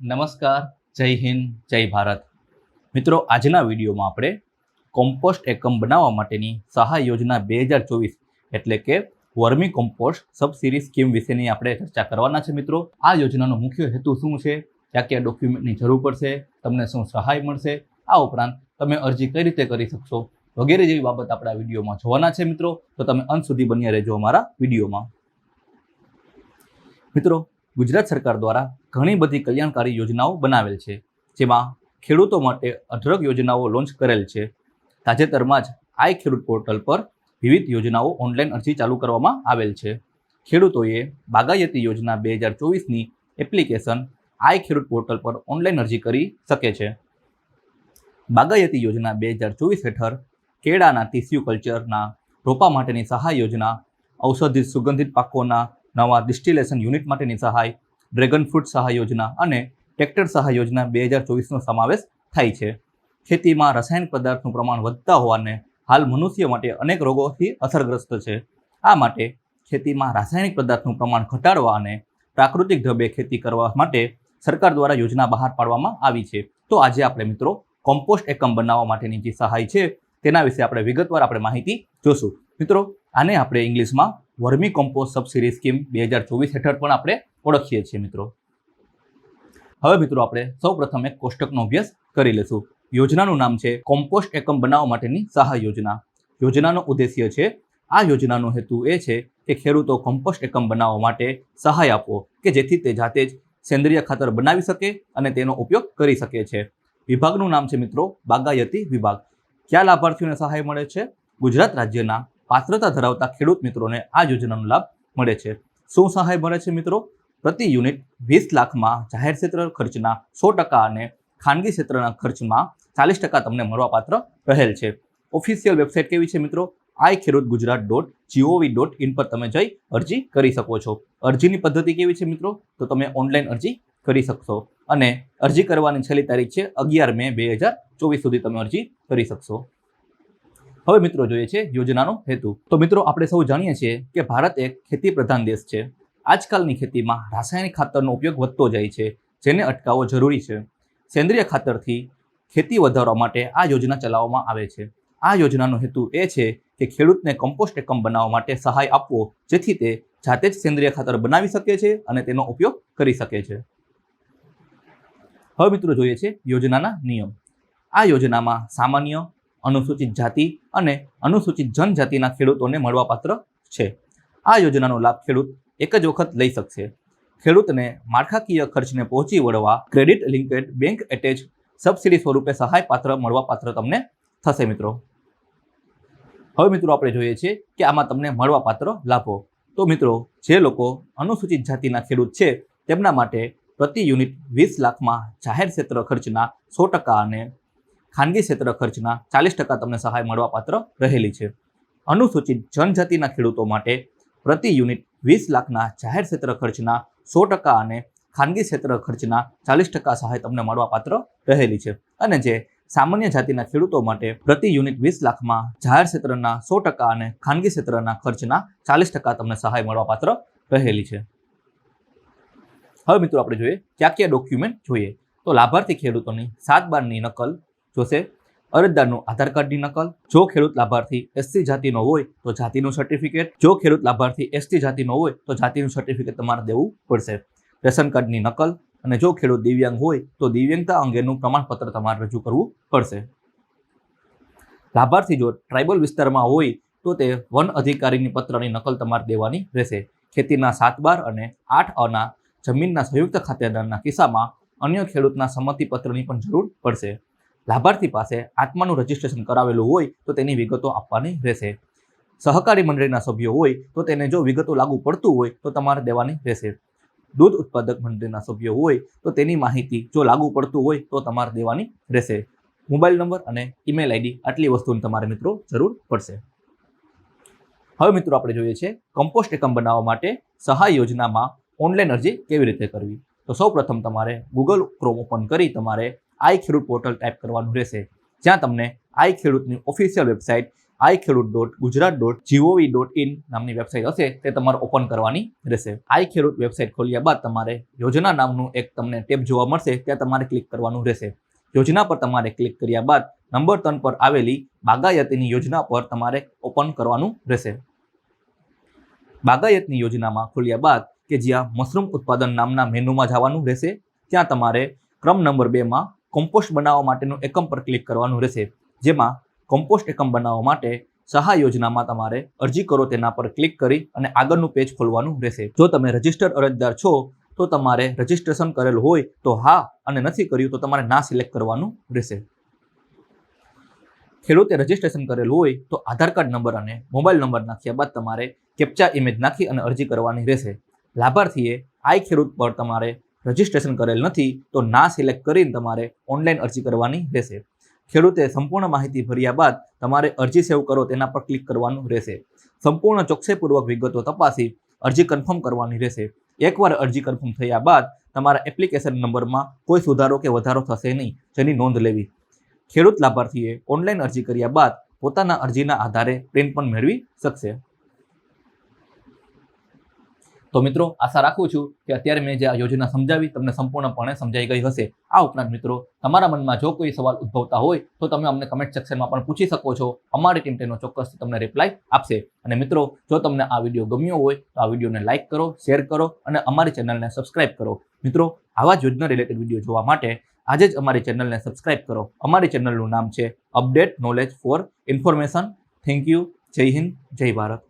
નમસ્કાર, જય હિન્દ, જય ભારત. મિત્રો, આજના વિડીયોમાં આપણે કોમ્પોસ્ટ એકમ બનાવવા માટેની સહાય યોજના બે હજાર ચોવીસ એટલે કે વર્મી કોમ્પોસ્ટ સબસિડી સ્કીમ વિશેની આપણે ચર્ચા કરવાના છે મિત્રો. આ યોજનાનો મુખ્ય હેતુ શું છે? ક્યાં ક્યાં ડોક્યુમેન્ટની જરૂર પડશે? તમને શું સહાય મળશે? આ ઉપરાંત તમે અરજી કઈ રીતે કરી શકશો? વગેરે જેવી બાબત આપણે આ વિડીયોમાં જોવાના છે મિત્રો. તો તમે અંત સુધી બન્યા રહેજો અમારા વિડીયોમાં. મિત્રો, ગુજરાત સરકાર દ્વારા ઘણી બધી કલ્યાણકારી યોજનાઓ બનાવેલ છે, જેમાં ખેડૂતો માટે અઢળક યોજનાઓ લોન્ચ કરેલ છે. તાજેતરમાં જ આઈ ખેડૂત પોર્ટલ પર વિવિધ યોજનાઓ ઓનલાઈન અરજી ચાલુ કરવામાં આવેલ છે. ખેડૂતોએ બાગાયતી યોજના બે હજાર ચોવીસની એપ્લિકેશન આઈ ખેડૂત પોર્ટલ પર ઓનલાઈન અરજી કરી શકે છે. બાગાયતી યોજના બે હજાર ચોવીસ હેઠળ કેળાના ટીસ્યુ કલ્ચરના રોપા માટેની સહાય યોજના, ઔષધિ સુગંધિત પાકોના નવા ડિસ્ટિલેશન યુનિટ માટેની સહાય ડ્રેગન ફ્રૂટ સહાય યોજના અને ટ્રેક્ટર સહાય યોજના બે હજાર ચોવીસનો સમાવેશ થાય છે. ખેતીમાં રાસાયણિક પદાર્થનું પ્રમાણ વધતા હોવાને હાલ મનુષ્ય માટે અનેક રોગોથી અસરગ્રસ્ત છે. આ માટે ખેતીમાં રાસાયણિક પદાર્થનું પ્રમાણ ઘટાડવા અને પ્રાકૃતિક ઢબે ખેતી કરવા માટે સરકાર દ્વારા યોજના બહાર પાડવામાં આવી છે. તો આજે આપણે મિત્રો કોમ્પોસ્ટ એકમ બનાવવા માટેની જે સહાય છે તેના વિશે આપણે વિગતવાર આપણે માહિતી જોશું. મિત્રો, આને આપણે ઇંગ્લિશમાં વર્મી કોમ્પોસ્ટ સબસિડી સ્કીમ બે હજાર ચોવીસ હેઠળ પણ આપણે ઓળખીએ છીએ મિત્રો. હવે મિત્રો આપણે સૌ પ્રથમ એક કોષ્ટકનો અભ્યાસ કરી લઈશું યોજનાનું નામ છે કોમ્પોસ્ટ એકમ બનાવવા માટેની સહાય યોજના. યોજનાનો ઉદ્દેશ્ય છે, આ યોજનાનો હેતુ એ છે કે ખેડૂતો કોમ્પોસ્ટ એકમ બનાવવા માટે સહાય આપવો કે જેથી તે જાતે જ સેન્દ્રિય ખાતર બનાવી શકે અને તેનો ઉપયોગ કરી શકે છે. વિભાગનું નામ છે મિત્રો બાગાયતી વિભાગ. કયા લાભાર્થીઓને સહાય મળે છે? ગુજરાત રાજ્યના પાત્રતા ધરાવતા ખેડૂત મિત્રોને આ યોજનાનો લાભ મળે છે. શું સહાય મળે છે મિત્રો? પ્રતિ યુનિટ વીસ લાખમાં જાહેર ક્ષેત્ર ખર્ચના સો ટકા અને ખાનગી ક્ષેત્રના ખર્ચમાં ચાલીસ ટકા તમને મળવાપાત્ર રહેલ છે. ઓફિશિયલ વેબસાઇટ કેવી છે મિત્રો? I Khedut Gujarat dot gov dot in પર તમે જઈ અરજી કરી શકો છો. અરજીની પદ્ધતિ કેવી છે મિત્રો? તો તમે ઓનલાઈન અરજી કરી શકશો અને અરજી કરવાની છેલ્લી તારીખ છે અગિયાર મે બે હજાર ચોવીસ સુધી તમે અરજી કરી શકશો. હવે મિત્રો જોઈએ છે યોજનાનો હેતુ. તો મિત્રો આપણે સૌ જાણીએ છીએ કે ભારત એક ખેતી પ્રધાન દેશ છે. આજકાલની ખેતીમાં રાસાયણિક ખાતરનો ઉપયોગ વધતો જાય છે, જેને અટકાવવો જરૂરી છે. સેન્દ્રિય ખાતરથી ખેતી વધારવા માટે આ યોજના ચલાવવામાં આવે છે. આ યોજનાનો હેતુ એ છે કે ખેડૂતને કમ્પોસ્ટ એકમ બનાવવા માટે સહાય આપવો, જેથી તે જાતે જ સેન્દ્રિય ખાતર બનાવી શકે છે અને તેનો ઉપયોગ કરી શકે છે. હવે મિત્રો જોઈએ છે યોજનાના નિયમ. આ યોજનામાં સામાન્ય, અનુસૂચિત જાતિ અને અનુસૂચિત જનજાતિના ખેડૂતોને મળવાપાત્ર છે. આ યોજનાનો લાભ ખેડૂત એક જ વખત લઈ શકશે. ખેડૂતને માળખાકીય ખર્ચને પહોંચી વળવા credit linked bank attach subsidy સ્વરૂપે સહાય પાત્ર મળવાપાત્ર તમને થશે મિત્રો. હવે મિત્રો આપણે જોઈએ છીએ કે આમાં તમને મળવાપાત્ર લાભો. તો મિત્રો, જે લોકો અનુસૂચિત જાતિના ખેડૂત છે, તેમના માટે પ્રતિ યુનિટ વીસ લાખમાં જાહેર ક્ષેત્ર ખર્ચના સો ટકા અને ખાનગી ક્ષેત્ર ખર્ચના ચાલીસ ટકા તમને સહાય મળવાપાત્ર રહેલી છે. અનુસૂચિત જનજાતિના ખેડૂતો માટે પ્રતિ યુનિટ વીસ લાખના જાહેર ક્ષેત્ર ખર્ચના સો ટકા અને ખાનગી ક્ષેત્ર ખર્ચના ચાલીસ ટકા સહાય તમને મળવાપાત્ર રહેલી છે. અને જે સામાન્ય જાતિના ખેડૂતો માટે પ્રતિ યુનિટ વીસ લાખમાં જાહેર ક્ષેત્રના સો ટકા અને ખાનગી ક્ષેત્રના ખર્ચના ચાલીસ ટકા તમને સહાય મળવાપાત્ર રહેલી છે. હવે મિત્રો આપણે જોઈએ ક્યાં ક્યાં ડોક્યુમેન્ટ જોઈએ. તો લાભાર્થી ખેડૂતોની સાત બારની નકલ જોશે. અરજદારનું આધાર કાર્ડની નકલ. જો ખેડૂત લાભાર્થી એસસી જાતિનો હોય તો જાતિનું સર્ટિફિકેટ જો ખેડૂત લાભાર્થી એસટી જાતિનો હોય તો જાતિનું સર્ટિફિકેટ તમારે દેવું પડશે. રેશન કાર્ડની નકલ અને જો ખેડૂત દિવ્યાંગ હોય તો દિવ્યાંગતા અંગેનું પ્રમાણપત્ર તમારે રજૂ કરવું પડશે. લાભાર્થી જો ટ્રાઇબલ વિસ્તારમાં હોય તો તે વન અધિકારીની પત્રની નકલ તમારે દેવાની રહેશે. ખેતીના સાત બાર અને આઠ અના જમીનના સંયુક્ત ખાતેદારના કિસ્સામાં અન્ય ખેડૂતના સંમતિપત્રની પણ જરૂર પડશે. લાભાર્થી પાસે આત્માનું રજીસ્ટ્રેશન કરાવેલું હોય તો તેની વિગતો આપવાની રહેશે. સહકારી મંડળીના સભ્યો હોય તો તેને જો વિગતો લાગુ પડતું હોય તો તમારે દેવાની રહેશે. દૂધ ઉત્પાદક મંડળીના સભ્યો હોય તો તેની માહિતી જો લાગુ પડતું હોય તો તમારે દેવાની રહેશે. મોબાઈલ નંબર અને ઈમેલ આઈડી આટલી વસ્તુની તમારે મિત્રો જરૂર પડશે. હવે મિત્રો આપણે જોઈએ છે કમ્પોસ્ટ એકમ બનાવવા માટે સહાય યોજનામાં ઓનલાઈન અરજી કેવી રીતે કરવી? તો સૌ પ્રથમ તમારે ગૂગલ ક્રોમ ઓપન કરી તમારે આઈ ખેડૂત પોર્ટલ ટાઈપ કરવાનું રહેશે. જ્યાં તમને આઈ ખેડૂતની official website i Khedut dot Gujarat dot G O V dot in નામની વેબસાઇટ હશે, તે તમારે ઓપન કરવાની રહેશે. આઈ ખેડૂત વેબસાઇટ ખોલ્યા બાદ તમારે યોજના નામનું એક તમને ટેબ જોવા મળશે, ત્યાં તમારે ક્લિક કરવાનું રહેશે. યોજના પર તમારે ક્લિક કર્યા બાદ નંબર ત્રણ પર આવેલી બાગાયતીની યોજના પર તમારે ઓપન કરવાનું રહેશે. બાગાયતની યોજનામાં ખોલ્યા બાદ કે જ્યાં મશરૂમ ઉત્પાદન નામના મેનુમાં જવાનું રહેશે, ત્યાં તમારે ક્રમ નંબર બેમાં કોમ્પોસ્ટ બનાવવા માટેનું એકમ પર ક્લિક કરવાનું રહેશે. જેમાં કોમ્પોસ્ટ એકમ બનાવવા માટે સહાય યોજનામાં તમારે અરજી કરો તેના પર ક્લિક કરી અને આગળનું પેજ ખોલવાનું રહેશે. જો તમે રજિસ્ટર અરજદાર છો, તો તમારે રજિસ્ટ્રેશન કરેલું હોય તો હા અને નથી કર્યું તો તમારે ના સિલેક્ટ કરવાનું રહેશે. ખેડૂતે રજિસ્ટ્રેશન કરેલું હોય તો આધાર કાર્ડ નંબર અને મોબાઈલ નંબર નાખ્યા બાદ તમારે કેપ્ચા ઇમેજ નાખી અને અરજી કરવાની રહેશે. લાભાર્થીએ આઈ ખેડૂત પર તમારે રજિસ્ટ્રેશન કરેલ નથી, તો ના સિલેક્ટ કરીને તમારે ઓનલાઈન અરજી કરવાની રહેશે. ખેડૂતે સંપૂર્ણ માહિતી ભર્યા બાદ તમારે અરજી સેવ કરો તેના પર ક્લિક કરવાનું રહેશે. સંપૂર્ણ ચોકસાઈપૂર્વક વિગતો તપાસી અરજી કન્ફર્મ કરવાની રહેશે. એકવાર અરજી કન્ફર્મ થયા બાદ તમારા એપ્લિકેશન નંબરમાં કોઈ સુધારો કે વધારો થશે નહીં, જેની નોંધ લેવી. ખેડૂત લાભાર્થીએ ઓનલાઈન અરજી કર્યા બાદ પોતાના અરજીના આધારે પ્રિન્ટ પણ મેળવી શકશે. તો મિત્રો, આશા રાખું છું કે અત્યારે મેં જે આ યોજના સમજાવી, તમને સંપૂર્ણપણે સમજાઈ ગઈ હશે. આ ઉપરાંત મિત્રો, તમારા મનમાં જો કોઈ સવાલ ઉદ્ભવતા હોય, તો તમે અમને કમેન્ટ સેક્શનમાં પણ પૂછી શકો છો. અમારી ટીમ તેનો ચોક્કસ તમને રિપ્લાય આપશે. અને મિત્રો, જો તમને આ વીડિયો ગમ્યો હોય, તો આ વિડીયોને લાઇક કરો શેર કરો, અને અમારી ચેનલને સબસ્ક્રાઇબ કરો. મિત્રો, આવા જ યોજના રિલેટેડ વીડિયો જોવા માટે આજે જ અમારી ચેનલને સબસ્ક્રાઇબ કરો. અમારી ચેનલનું નામ છે update knowledge for information thank you જય હિન્દ જય ભારત